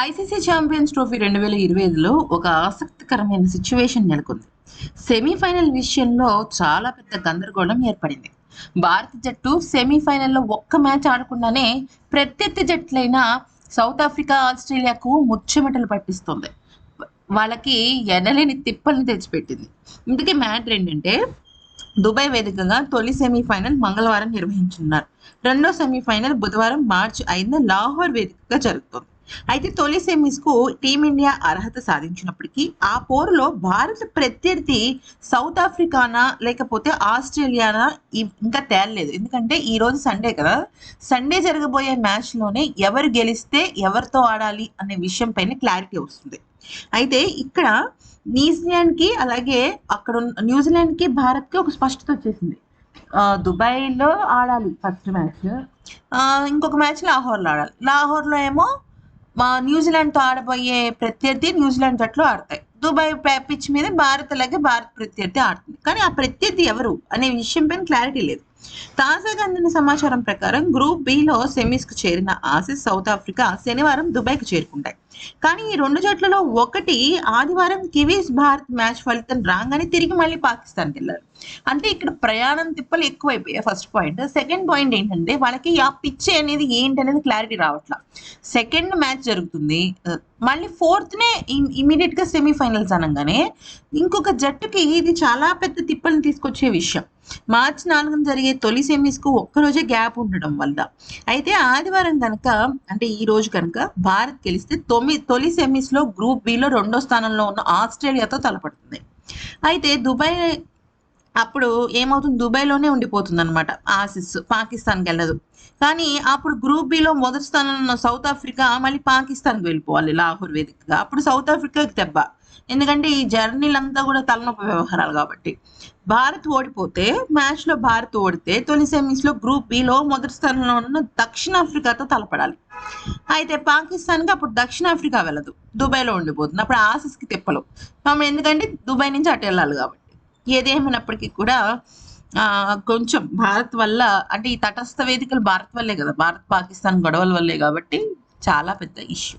ICC champions trophy రెండు వేల ఇరవై ఐదులో ఒక ఆసక్తికరమైన సిచ్యువేషన్ నెలకొంది. సెమీఫైనల్ విషయంలో చాలా పెద్ద గందరగోళం ఏర్పడింది. భారత జట్టు సెమీఫైనల్లో ఒక్క మ్యాచ్ ఆడకుండానే ప్రత్యర్థి జట్లైన సౌత్ ఆఫ్రికా ఆస్ట్రేలియాకు ముచ్చమటలు పట్టిస్తుంది. వాళ్ళకి ఎనలేని తిప్పల్ని తెచ్చిపెట్టింది. ఇందుకే మ్యాటర్ ఏంటంటే దుబాయ్ వేదికగా తొలి సెమీఫైనల్ మంగళవారం నిర్వహించున్నారు రెండో సెమీఫైనల్ బుధవారం మార్చి ఐదున లాహోర్ వేదికగా జరుగుతుంది. అయితే తొలి సెమీస్కు టీమిండియా అర్హత సాధించినప్పటికీ ఆ పోరులో భారత ప్రత్యర్థి సౌత్ ఆఫ్రికానా లేకపోతే ఆస్ట్రేలియానా ఇంకా తేలలేదు. ఎందుకంటే ఈ రోజు సండే కదా. సండే జరగబోయే మ్యాచ్లోనే ఎవరు గెలిస్తే ఎవరితో ఆడాలి అనే విషయం పైన క్లారిటీ వస్తుంది. అయితే ఇక్కడ న్యూజిలాండ్కి అలాగే అక్కడ న్యూజిలాండ్కి భారత్కి ఒక స్పష్టత వచ్చేసింది. దుబాయ్లో ఆడాలి ఫస్ట్ మ్యాచ్. ఇంకొక మ్యాచ్ లాహోర్లో ఆడాలి. లాహోర్లో ఏమో మా న్యూజిలాండ్తో ఆడబోయే ప్రత్యర్థి న్యూజిలాండ్ జట్లు ఆడతాయి. దుబాయ్ పిచ్ మీద భారత్ అలాగే భారత్ ప్రత్యర్థి ఆడుతుంది. కానీ ఆ ప్రత్యర్థి ఎవరు అనే విషయం పైన క్లారిటీ లేదు. తాజాగా అందిన సమాచారం ప్రకారం గ్రూప్ బిలో సెమీస్కు చేరిన ఆసిస్ సౌత్ ఆఫ్రికా శనివారం దుబాయ్కి చేరుకుంటాయి. కానీ ఈ రెండు జట్లలో ఒకటి ఆదివారం కివీస్ భారత్ మ్యాచ్ ఫలితం రాగానే తిరిగి మళ్ళీ పాకిస్తాన్కి వెళ్ళారు. అంటే ఇక్కడ ప్రయాణం తిప్పలు ఎక్కువైపోయాయి ఫస్ట్ పాయింట్. సెకండ్ పాయింట్ ఏంటంటే వాళ్ళకి ఆ పిచ్ అనేది ఏంటి అనేది క్లారిటీ రావట్లా. సెకండ్ మ్యాచ్ జరుగుతుంది. మళ్ళీ ఫోర్త్నే ఇమీడియట్గా సెమీఫైనల్స్ అనగానే ఇంకొక జట్టుకి ఇది చాలా పెద్ద తిప్పలను తీసుకొచ్చే విషయం. మార్చి నాలుగున జరిగే తొలి సెమీస్కు ఒక్కరోజే గ్యాప్ ఉండడం వల్ల. అయితే ఆదివారం కనుక అంటే ఈ రోజు కనుక భారత్ గెలిస్తే తొమ్మిది తొలి సెమీస్లో గ్రూప్ బిలో రెండో స్థానంలో ఉన్న ఆస్ట్రేలియాతో తలపడుతుంది. అయితే దుబాయ్ అప్పుడు ఏమవుతుంది? దుబాయ్లోనే ఉండిపోతుంది అనమాట ఆసిస్ పాకిస్తాన్కి వెళ్ళదు. కానీ అప్పుడు గ్రూప్ బిలో మొదటి స్థానంలో ఉన్న సౌత్ ఆఫ్రికా మళ్ళీ పాకిస్తాన్కి వెళ్ళిపోవాలి లాహోర్ వేదికగా. అప్పుడు సౌత్ ఆఫ్రికాకి దెబ్బ. ఎందుకంటే ఈ జర్నీలంతా కూడా తలనొప్పి వ్యవహారాలు కాబట్టి. భారత్ ఓడిపోతే మ్యాచ్లో భారత్ ఓడితే తొలి సెమీస్లో గ్రూప్ బిలో మొదటి స్థానంలో ఉన్న దక్షిణాఫ్రికాతో తలపడాలి. అయితే పాకిస్తాన్కి అప్పుడు దక్షిణాఫ్రికా వెళ్ళదు. దుబాయ్లో ఉండిపోతుంది. అప్పుడు ఆసిస్కి తిప్పలు. మనం ఎందుకంటే దుబాయ్ నుంచి అటు వెళ్ళాలి కాబట్టి. ఏదేమైనప్పటికీ కూడా కొంచెం భారత్ వల్ల అంటే ఈ తటస్థ వేదికలు భారత్ వల్లే కదా. భారత్ పాకిస్తాన్ గొడవల వల్లే కాబట్టి చాలా పెద్ద ఇష్యూ